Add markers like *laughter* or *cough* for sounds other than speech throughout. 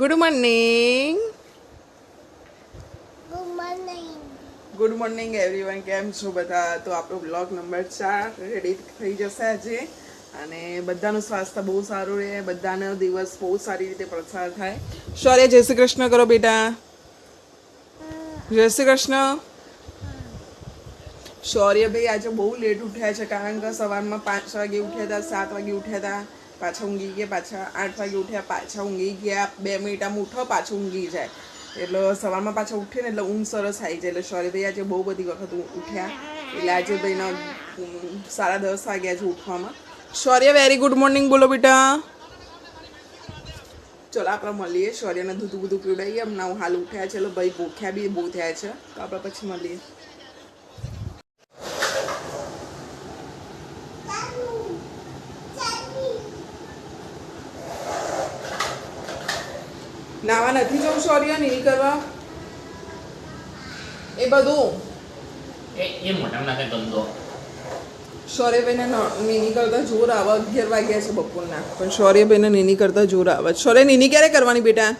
Good morning good morning good morning everyone કેમ છો બધા? તો આપણો બ્લોગ નંબર ચાર રેડી થઈ જશે આજે. અને બધાનું સ્વાસ્થ્ય બહુ સારું રહે. બધાનો દિવસ બહુ સારી રીતે પસાર થાય. શૌર્ય જય શ્રી કૃષ્ણ કરો બેટા. જય શ્રી કૃષ્ણ. શૌર્યભાઈ આજે બહુ લેટ ઉઠ્યા છે કારણ કે સવારમાં પાંચ વાગે ઉઠ્યા હતા સાત વાગે ઉઠ્યા હતા. પાછા ઊંઘી ગયા, પાછા આઠ વાગે ઉઠ્યા, પાછા ઊંઘી ગયા, બે મિનિટ આમ ઉઠો, પાછું ઊંઘી જાય. એટલે સવારમાં પાછા ઉઠે ને એટલે ઊંઘ સરસ આવી જાય. એટલે શૌર્યભાઈ આજે બહુ બધી વખત ઉઠ્યા. એટલે આજે ભાઈના સાડા દસ વાગ્યા છે ઉઠવામાં. શૌર્ય વેરી ગુડ મોર્નિંગ બોલો બેટા. ચલો આપણે મળીએ. શૌર્યને ધૂધું બધું પીવડાવીએ હમણાં હાલ ઉઠ્યા છે. એટલે ભાઈ ભૂખ્યા બી બહુ થયા છે. તો આપણે પછી મળીએ. નાવા નથી જવું શૌર્ય નહીં કરવા? એ બધું? એ એ મોટા નાખે ગંદો. શૌર્યભાઈને નીની કરતા જોર આવે અગિયાર વાગ્યા છે બપોરના. પણ શૌર્યભાઈને નીની કરતા જોર આવે શૌર્ય નીની ક્યારે કરવાની બેટા?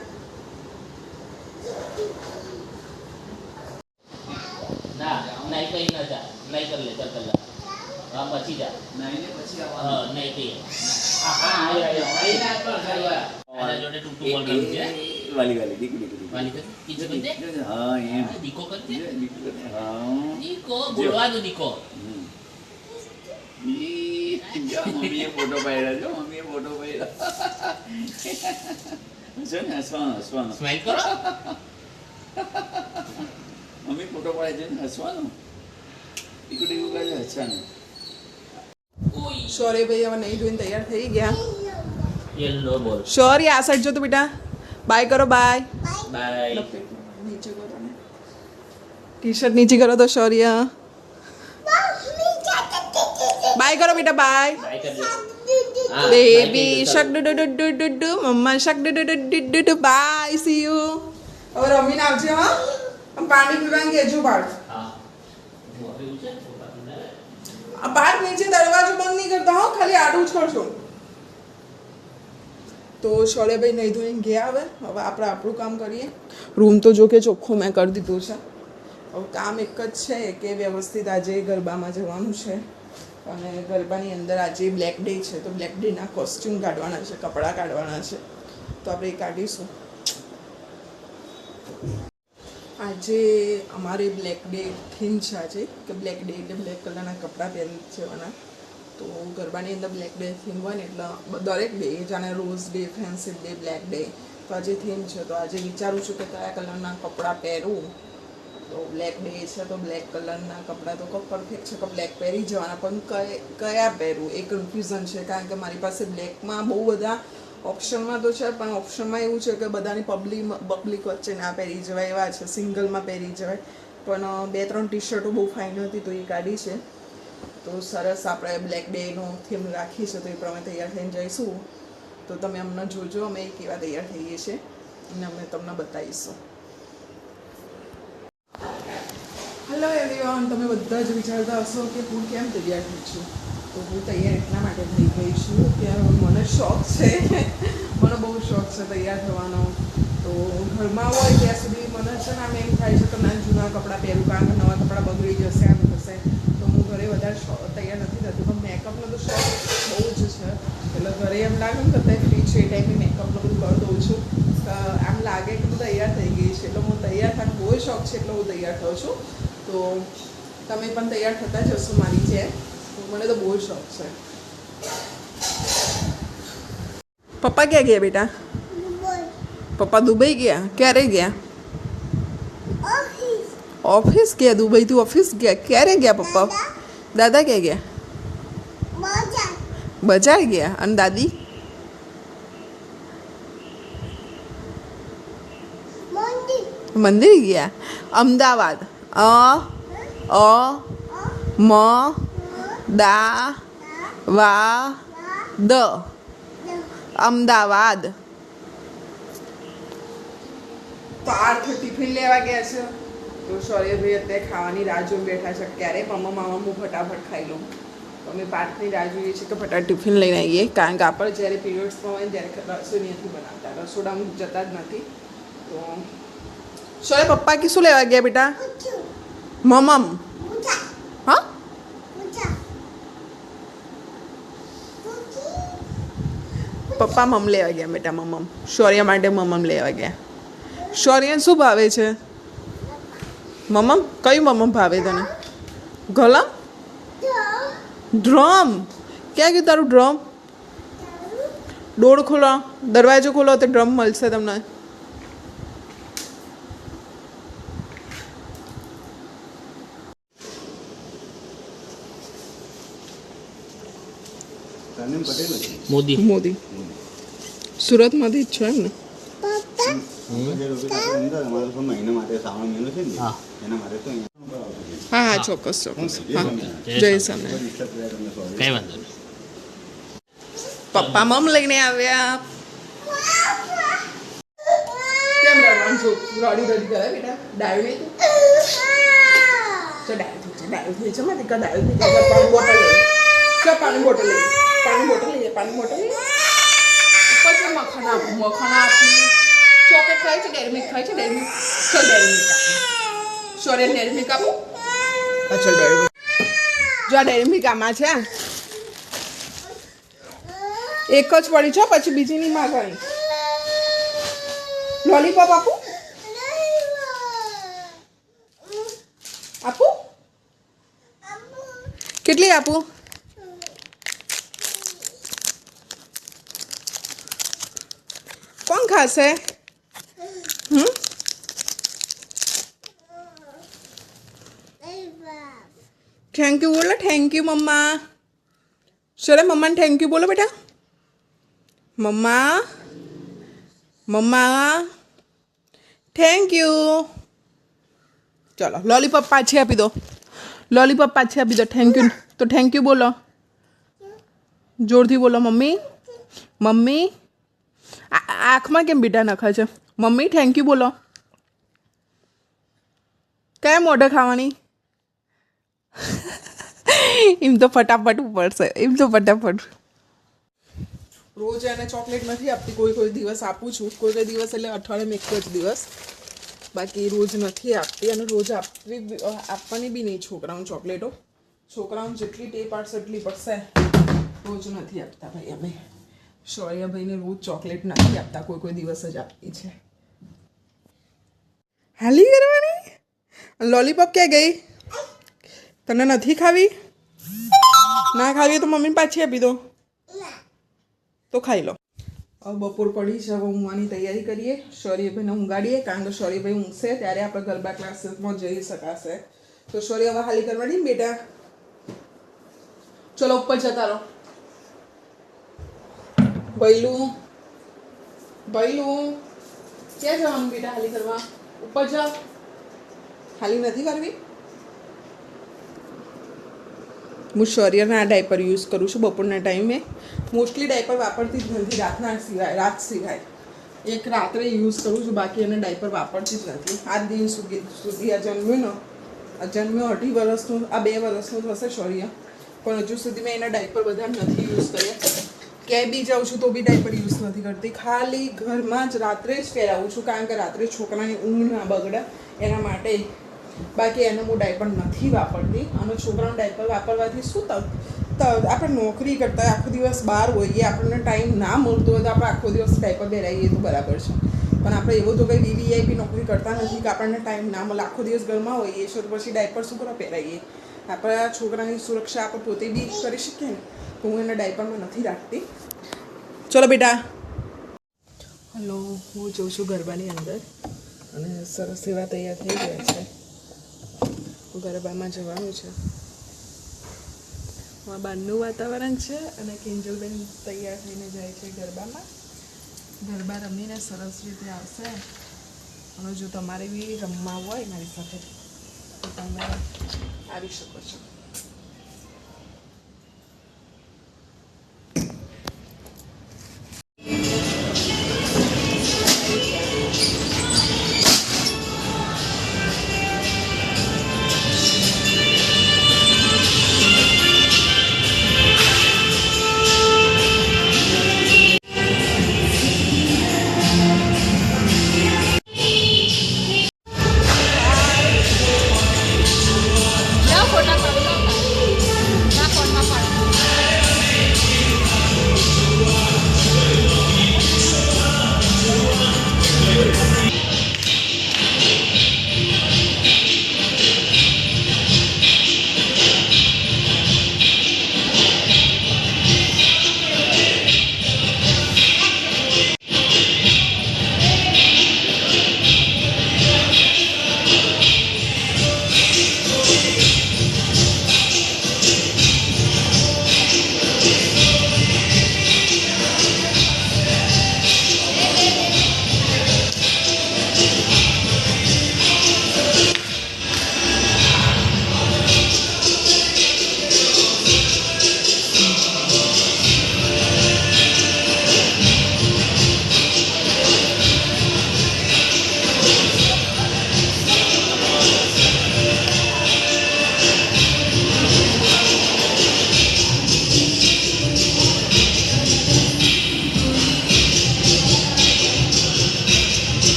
ના નહીં કઈ ન જા. નહીં કર લે ચાલ કલાક હા પછી જા વાલી વાલી દીકરી. દીકરી હા એમ. દીકો કરતે દીકો હા. દીકો? બોલવાનું દીકો? જો મમ્મીએ ફોટો પાડ્યા જો મમ્મીએ ફોટો પાડ્યો. હસો ને હસવાનું હસવાનું. સ્માઈલ કરો? મમ્મી ફોટો પાડે છે ને હસવાનું. દીકરી એવું કહે છે હસવાનું. સોરી ભાઈ હવે નહીં જોઈને તૈયાર થઈ ગયા. યલો બોલ શૌર્ય આ સાઈડ જો તો બેટા. બાય કરો બાય. બાય. નીચે કરો ને. ટી શર્ટ નીચે કરો તો શૌર્ય બાય કરો બેટા બાય. બાય કરજો baby shark doo doo doo doo doo mamma shark doo doo doo doo doo doo bye see you હવે રમીને આવજે હા. આમ પાણી પીવાનું કહેજો બાળ જો હવે એવું છે છોકરા ને આ બાર નીચે દરવાજો બંધ નહીં કરતા હો ખાલી આડું જ કરશો. તો શૌર્યભાઈ નહીં ધોઈને ગયા હવે હવે આપણે આપણું કામ કરીએ. રૂમ તો જો કે ચોખ્ખો મેં કરી દીધું છે. હવે કામ એક જ છે કે વ્યવસ્થિત આજે ગરબામાં જવાનું છે. અને ગરબાની અંદર આજે બ્લેક ડે છે, તો બ્લેક ડેના કોસ્ટ્યુમ કાઢવાના છે, કપડાં કાઢવાના છે. તો આપણે એ કાઢીશું. આજે અમારે બ્લેક ડે થીમ છે આજે, કે બ્લેક ડે એટલે બ્લેક કલરના કપડાં પહેરી જવાના. તો ગરબાની અંદર બ્લેક ડે થીમ હોય ને, એટલે દરેક ડે જાણે rose day fancy day black day તો આજે થીમ છે, તો આજે વિચારું છું કે કયા કલરના કપડાં પહેરું. તો બ્લેક ડે છે, તો બ્લેક કલરના કપડાં તો પરફેક્ટ છે કે બ્લેક પહેરી જવાના, પણ કય- પહેરું? એ કન્ફ્યુઝન છે, કારણ કે મારી પાસે બ્લેકમાં બહુ બધા ઓપ્શનમાં તો છે, પણ ઓપ્શનમાં એવું છે કે બધાની પબ્લિક પબ્લિક વચ્ચે ના પહેરી જવાય, એવા છે સિંગલમાં પહેરી જવાય. પણ બે ત્રણ ટી શર્ટો બહુ ફાઇન હતી, તો એ કાઢી છે. તો સરસ આપણે બ્લેક ડેનો થીમ રાખીશું તો એ પ્રમાણે તૈયાર થઈને જઈશું. તો તમે અમને જોજો, અમે કેવા તૈયાર થઈએ છીએ અને અમે તમને બતાવીશું. હેલો એવરીવન તમે બધા જ વિચારતા હશો કે હું કેમ તૈયાર થઈ છું? તો હું તૈયાર એટલા માટે થઈ ગઈ છું કે મને શોખ છે. *laughs* મને બહુ શોખ છે તૈયાર થવાનો. તો ઘરમાં હોય ત્યાં સુધી મને છે ને આમ એમ થાય છે કે ના, જૂના કપડાં પહેરું, કારણ કે નવા કપડાં બગડી જશે, આમ થશે. તો હું ઘરે વધારે શો- તૈયાર નથી થતી, પણ મેકઅપનો તો શોખ બહુ જ છે. એટલે ઘરે એમ લાગે ને કે ફ્રી છે, એ ટાઈમે મેકઅપ બધું કરી દઉં છું. આમ લાગે કે હું તૈયાર થઈ ગઈ છે, એટલે હું તૈયાર થવાનો બહુ શોખ છે, એટલે હું તૈયાર થઉં છું. તો તમે પણ તૈયાર થતા જ હશો મારી જેમ. મને તો બહુ શોખ છે. પપ્પા ક્યાં ગયા બેટા. પપ્પા દુબઈ ગયા ક્યારે ગયા Office. ઓફિસ ગયા દુબઈથી ઓફિસ ગયા ક્યારે ગયા પપ્પા દાદા ક્યાં ગયા Mother. બજાર ગયા અને દાદી Monday. મંદિર ગયા અમદાવાદ અ અ મ દા વા દ અમદાવાદ તો આર્થ ટિફિન લેવા ગયા છે. તો શૌર્યભાઈ અત્યારે ખાવાની રાહ જોઈને બેઠા છે. ક્યારે મમ્મા મામા હું ફટાફટ ખાઈ લઉં. અમે પાઠની રાહ જોઈએ છીએ કે ફટાફટ ટિફિન લઈને આવીએ. કારણ કે આપણે જ્યારે પીરિયડ્સમાં હોય ત્યારે રસોઈ નથી બનાવતા. રસોડામાં જતા જ નથી. તો સોરે પપ્પા કી શું લેવા ગયા બેટા? મમમ. હા? પપ્પા મમ લેવા ગયા બેટા, મમમ. શૌર્ય માટે મમમ લેવા ગયા. શૌર્યને શું ભાવે છે? મમમ? કયું મમમ ભાવે તને? ગલમ? ડ્રમ. ક્યાં ગયું તારું ડ્રમ? ડોર ખોલો. દરવાજો ખોલો તો ડ્રમ મળશે તમને. મોદી. મોદી. સુરતમાંથી જ છો એમ ને? હા. હા ચોક્કસ ચોક્કસ. જય. સ્વામિનારાયણ. કોઈ વાંધો નહીં. પપ્પા મમ લઈને આવ્યા. કેમ રડવાનું છો રડી રડી ગયા બેટા. ડાયો નહીં તો. ડાયો થઈ છે ડાયો થઈ છે મારી થઈ પાણી બોટલ લઈ ચા પાણી બોટલ લઈ પાણી બોટલ લઈએ પાણી બોટલ ઉપર મખણ આપું મખણ આપું. ખાય છે ડેરી મિલ્ક ખાય છે ડેરી મિલ્ક ચલ ડેરી મિલ્ક આપું. સોરેન ડેરી મિલ્ક આપું? ચલ ડેરી મિલ્ક જો ડેરી મિલ્ક આમાં છે એક જ પડી છો પછી બીજી નહીં માગવાની લોલીપોપ આપું? આપું? કેટલી આપું? કોણ ખાશે? હમ થેન્ક યુ બોલો થેન્ક યુ મમ્મા ચલો મમ્માને થેન્ક યુ બોલો બેટા મમ્મા મમ્મા થેન્ક યુ ચલો લોલીપોપ પાછી આપી દો લોલીપોપ પાછી આપી દો થેન્ક યુ તો થેન્ક યુ બોલો જોરથી બોલો મમ્મી મમ્મી આ- આંખમાં કેમ બીટા નખે છે? મમ્મી થેન્ક યુ બોલો. કયા મોઢે ખાવાની? એમ તો ફટાફટ પડશે એમ તો ફટાફટ. રોજ એને ચોકલેટ નથી આપતી, કોઈ કોઈ દિવસ આપું છું. કોઈ કોઈ દિવસ એટલે અઠવાડિયામાં એક જ દિવસ. બાકી રોજ નથી આપતી અને રોજ આપવી આપવાની બી નહીં છોકરાઓને ચોકલેટો. છોકરાઓને જેટલી ટેપ પાડશે એટલી પડશે. રોજ નથી આપતા ભાઈ અમે. શૌર્યભાઈને રોજ ચોકલેટ નથી આપતા કોઈ કોઈ દિવસ જ આપતી છે. હાલી કરવાની લોલીપોપ ક્યાં ગઈ? તને નથી ખાવી? ના ખાવી તો મમ્મી પાછી આપી દો. તો ખાઈ લો. બપોર પડી છે હવે ઊંઘવાની તૈયારી કરીએ. શૌર્યભાઈને ઊંઘાડીએ કારણ કે શૌર્યભાઈ ઊંઘશે ત્યારે આપણે ગરબા ક્લાસીસમાં જઈ શકાશે. તો શૌર્ય હવે હાલી કરવાની? બેટા ચલો ઉપર જતા રહો. ભૈલું બૈલું. ક્યાં જવાનું બેટા હાલી કરવા? ઉપર જાઓ. હાલી નથી કરવી? હું શૌર્યના આ ડાયપર યુઝ કરું છું બપોરના ટાઈમે. મોસ્ટલી ડાયપર વાપરતી જ નથી, રાતના સિવાય, રાત સિવાય. એક રાત્રે યુઝ કરું છું, બાકી એને ડાયપર વાપરતી જ નથી. આજ દિન સુધી સુધી આ જન્મ્યું ને આ જન્મ્યો અઢી વર્ષનું આ બે વર્ષનું થશે શૌર્ય પણ હજુ સુધી મેં એના ડાયપર બધા નથી યુઝ કર્યા. ક્યાંય બી જાઉં છું તો બી ડાયપર યુઝ નથી કરતી. ખાલી ઘરમાં જ રાત્રે જ ફેરાવું છું, કારણ કે રાત્રે છોકરાની ઊંઘ ના બગડે એના માટે બાકી એને હું ડાયપર નથી વાપરતી. અને છોકરાનું ડાયપર વાપરવાથી શું તક? આપણે નોકરી કરતા આખો દિવસ બહાર હોઈએ, આપણને ટાઈમ ના મળતો હોય તો આપણે આખો દિવસ ડાયપર પહેરાવીએ તો બરાબર છે. પણ આપણે એવો તો કંઈ વીવીઆઈપી નોકરી કરતા નથી કે આપણને ટાઈમ ના મળે. આખો દિવસ ઘરમાં હોઈએ છીએ તો પછી ડાયપર શું કરવા પહેરાવીએ? આપણા છોકરાની સુરક્ષા આપણે પોતે બી કરી શકીએ ને, તો હું એને ડાયપરમાં નથી રાખતી. ચલો બેટા. હલો, હું જોઉં છું ગરબાની અંદર. અને સરસ એવા તૈયાર થઈ ગયા છે. ગરબામાં જવાનું છે. બહારનું વાતાવરણ છે અને કિંજલબેન તૈયાર થઈને જાય છે ગરબામાં. ગરબા રમીને સરસ રીતે આવશે. અને જો તમારે બી રમવા હોય મારી સાથે તમે આવી શકો છો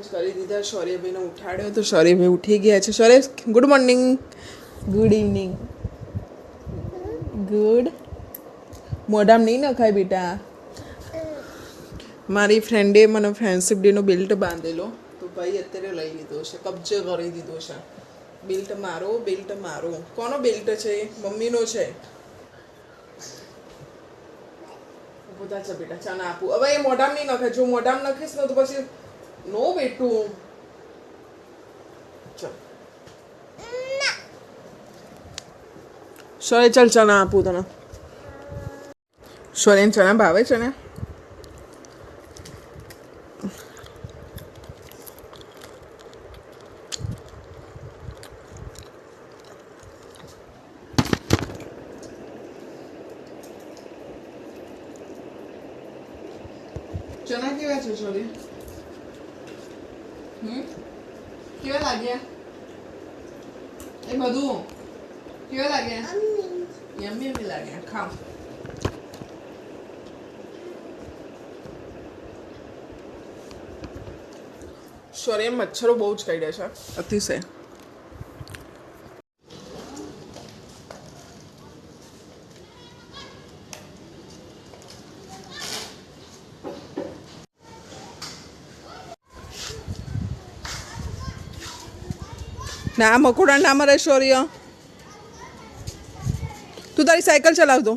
ચેન્જ કરી દીધા, શૌર્યભાઈને ઉઠાડ્યો તો શૌર્યભાઈ ઉઠી ગયા છે. Shaurya good morning good evening good મોઢામ નહીં નખાય બેટા. મારી ફ્રેન્ડે મને ફ્રેન્ડશિપ ડેનો બેલ્ટ બાંધેલો. તો ભાઈ અત્યારે લઈ લીધો છે, કબજે કરી દીધો છે. બેલ્ટ મારો બેલ્ટ મારો. કોનો બેલ્ટ છે? મમ્મીનો છે. બધા છે બેટા, ચા ના આપું. હવે એ મોઢામ નહીં નખે જો મોઢામ નખીશ ને તો પછી નો બેટું સોરે ચલ ચાલ ચણા આપું તને. સોરેન ચણા ભાવે છે ને ચણા કેવા છે શોરી હમ કેવા લાગ્યા એ બધું કેવા લાગ્યા યમ્મી યમ્મી લાગ્યા ખાઓ શોરે મચ્છરો બહુ જ કાઢ્યા છે. અતિશય. ના મકુડા ના મરે શૌર્ય તું તારી સાયકલ ચલાવ દો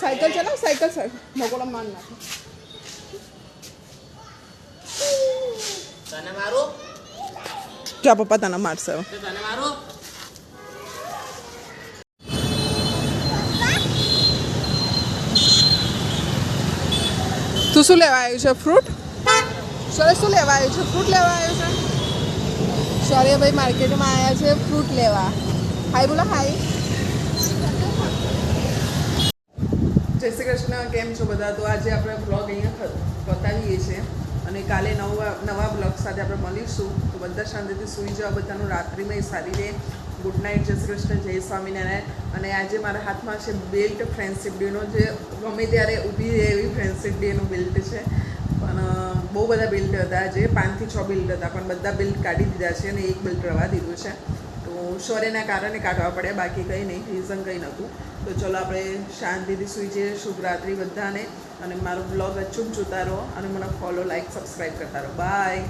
સાયકલ ચલાવ સાયકલ સાયકલ મકોડા માર નાખે તને મારું જા પપ્પા તને મારશે હવે તો તને મારું તું શું લેવા આવ્યું છે ફ્રૂટ સરે શું લેવા આવ્યું છે ફ્રૂટ લેવા આવ્યું છે સરે ભાઈ માર્કેટમાં આવ્યા છે ફ્રૂટ લેવા. હાય બોલો હાય જય શ્રી કૃષ્ણ, કેમ છો બધા? તો આજે આપણે બ્લોગ અહીંયા બતાવીએ છીએ. અને કાલે નવા નવા બ્લોગ સાથે આપણે મળીશું. તો બધા શાંતિથી સૂઈ જાઓ, બધાનું રાત્રિમાં સારી રહે. ગુડ નાઇટ જય શ્રી કૃષ્ણ, જય સ્વામિનારાયણ. અને આજે મારા હાથમાં છે બેલ્ટ ફ્રેન્ડશિપ ડેનો જે ગમે ત્યારે ઊભી રહે એવી ફ્રેન્ડશિપ ડેનું બેલ્ટ છે. પણ અ, બહુ બધા બિલ્ડ હતા. જે પાંચથી છ બિલ્ડ હતા પણ બધા બિલ્ડ કાઢી દીધા છે અને એક બિલ્ડ રવા દીધું છે. તો શૌર્યના કારણે કાઢવા પડ્યા બાકી કંઈ નહીં રીઝન કંઈ નહોતું. તો ચલો આપણે શાંતિથી સૂઈ જઈએ. શુભ રાત્રિ બધાને. અને મારો બ્લોગ અચૂક જોતા રહો અને મને ફોલો લાઈક સબસ્ક્રાઈબ કરતા રહો. બાય